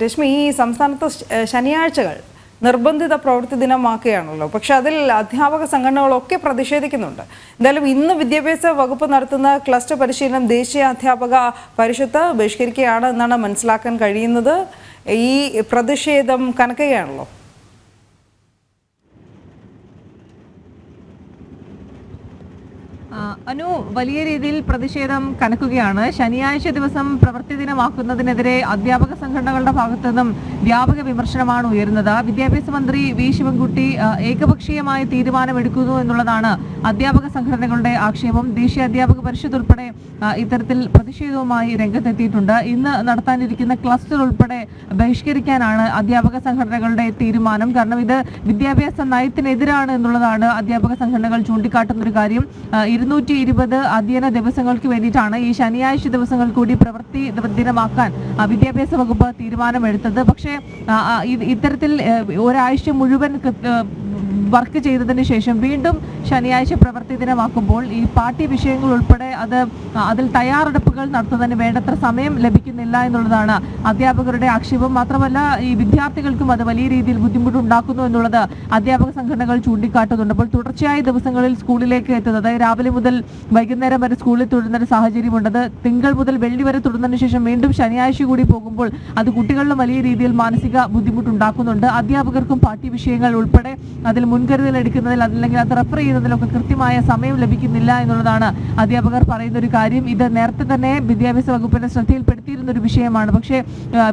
രശ്മി ഈ സംസ്ഥാനത്ത് ശനിയാഴ്ചകൾ നിർബന്ധിത പ്രവൃത്തി ദിനമാക്കുകയാണല്ലോ. പക്ഷെ അതിൽ അധ്യാപക സംഘടനകളൊക്കെ പ്രതിഷേധിക്കുന്നുണ്ട്. എന്തായാലും ഇന്ന് വിദ്യാഭ്യാസ വകുപ്പ് നടത്തുന്ന ക്ലസ്റ്റർ പരിശീലനം ദേശീയ അധ്യാപക പരിഷത്ത് ബഹിഷ്കരിക്കുകയാണ് എന്നാണ് മനസ്സിലാക്കാൻ കഴിയുന്നത്. ഈ പ്രതിഷേധം കനക്കുകയാണല്ലോ. അനു വലിയ രീതിയിൽ പ്രതിഷേധം കനക്കുകയാണ്. ശനിയാഴ്ച ദിവസം പ്രവൃത്തി ദിനമാക്കുന്നതിനെതിരെ അധ്യാപക സംഘടനകളുടെ ഭാഗത്തു നിന്നും വ്യാപക വിമർശനമാണ് ഉയരുന്നത്. വിദ്യാഭ്യാസ മന്ത്രി വി. ശിവൻകുട്ടി ഏകപക്ഷീയമായ തീരുമാനമെടുക്കുന്നു എന്നുള്ളതാണ് അധ്യാപക സംഘടനകളുടെ ആക്ഷേപം. ദേശീയ അധ്യാപക പരിഷത്ത് ഉൾപ്പെടെ ഇത്തരത്തിൽ പ്രതിഷേധവുമായി രംഗത്തെത്തിയിട്ടുണ്ട്. ഇന്ന് നടത്താനിരിക്കുന്ന ക്ലസ്റ്റർ ഉൾപ്പെടെ ബഹിഷ്കരിക്കാനാണ് അധ്യാപക സംഘടനകളുടെ തീരുമാനം. കാരണം ഇത് വിദ്യാഭ്യാസ നയത്തിനെതിരാണ് എന്നുള്ളതാണ് അധ്യാപക സംഘടനകൾ ചൂണ്ടിക്കാട്ടുന്ന ഒരു കാര്യം ഇരുന്നൂറ്റി ഇരുപത് അധ്യയന ദിവസങ്ങൾക്ക് വേണ്ടിയിട്ടാണ് ഈ ശനിയാഴ്ച ദിവസങ്ങൾ കൂടി പ്രവൃത്തി ദിനമാക്കാൻ വിദ്യാഭ്യാസ വകുപ്പ് തീരുമാനമെടുത്തത്. പക്ഷേ ഇത്തരത്തിൽ ഒരാഴ്ച മുഴുവൻ വർക്ക് ചെയ്തതിന് ശേഷം വീണ്ടും ശനിയാഴ്ച പ്രവൃത്തി ദിനമാക്കുമ്പോൾ ഈ പാർട്ടി വിഷയങ്ങൾ ഉൾപ്പെടെ അത് അതിൽ തയ്യാറെടുപ്പുകൾ നടത്തുന്നതിന് വേണ്ടത്ര സമയം ലഭിക്കുന്നില്ല എന്നുള്ളതാണ് അധ്യാപകരുടെ ആക്ഷേപം. മാത്രമല്ല ഈ വിദ്യാർത്ഥികൾക്കും അത് വലിയ രീതിയിൽ ബുദ്ധിമുട്ടുണ്ടാക്കുന്നു എന്നുള്ളത് അധ്യാപക സംഘടനകൾ ചൂണ്ടിക്കാട്ടുന്നുണ്ട്. അപ്പോൾ തുടർച്ചയായ ദിവസങ്ങളിൽ സ്കൂളിലേക്ക് എത്തുന്നത് രാവിലെ മുതൽ വൈകുന്നേരം വരെ സ്കൂളിൽ തുടരുന്ന ഒരു സാഹചര്യമുണ്ട്. അത് തിങ്കൾ മുതൽ വെള്ളി വരെ തുടർന്നതിന് ശേഷം വീണ്ടും ശനിയാഴ്ച കൂടി പോകുമ്പോൾ അത് കുട്ടികളിലും വലിയ രീതിയിൽ മാനസിക ബുദ്ധിമുട്ടുണ്ടാക്കുന്നുണ്ട്. അധ്യാപകർക്കും പാർട്ടി വിഷയങ്ങൾ ഉൾപ്പെടെ അതിൽ മുൻകരുതൽ എടുക്കുന്നതിൽ അല്ലെങ്കിൽ അത് റെഫർ ചെയ്യുന്നതിലൊക്കെ കൃത്യമായ സമയം ലഭിക്കുന്നില്ല എന്നുള്ളതാണ് അധ്യാപകർ പറയുന്ന ഒരു കാര്യം. ഇത് നേരത്തെ തന്നെ വിദ്യാഭ്യാസ വകുപ്പിന്റെ ശ്രദ്ധയിൽപ്പെടുത്തിയിരുന്ന ഒരു വിഷയമാണ്. പക്ഷേ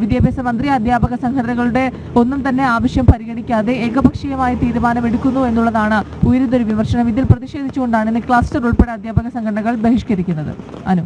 വിദ്യാഭ്യാസ മന്ത്രി അധ്യാപക സംഘടനകളുടെ ഒന്നും തന്നെ ആവശ്യം പരിഗണിക്കാതെ ഏകപക്ഷീയമായ തീരുമാനമെടുക്കുന്നു എന്നുള്ളതാണ് ഉയരുന്നൊരു വിമർശനം. ഇതിൽ പ്രതിഷേധിച്ചുകൊണ്ടാണ് ഇന്ന് ക്ലസ്റ്റർ ഉൾപ്പെടെ അധ്യാപക സംഘടനകൾ ബഹിഷ്കരിക്കുന്നത്. അനു.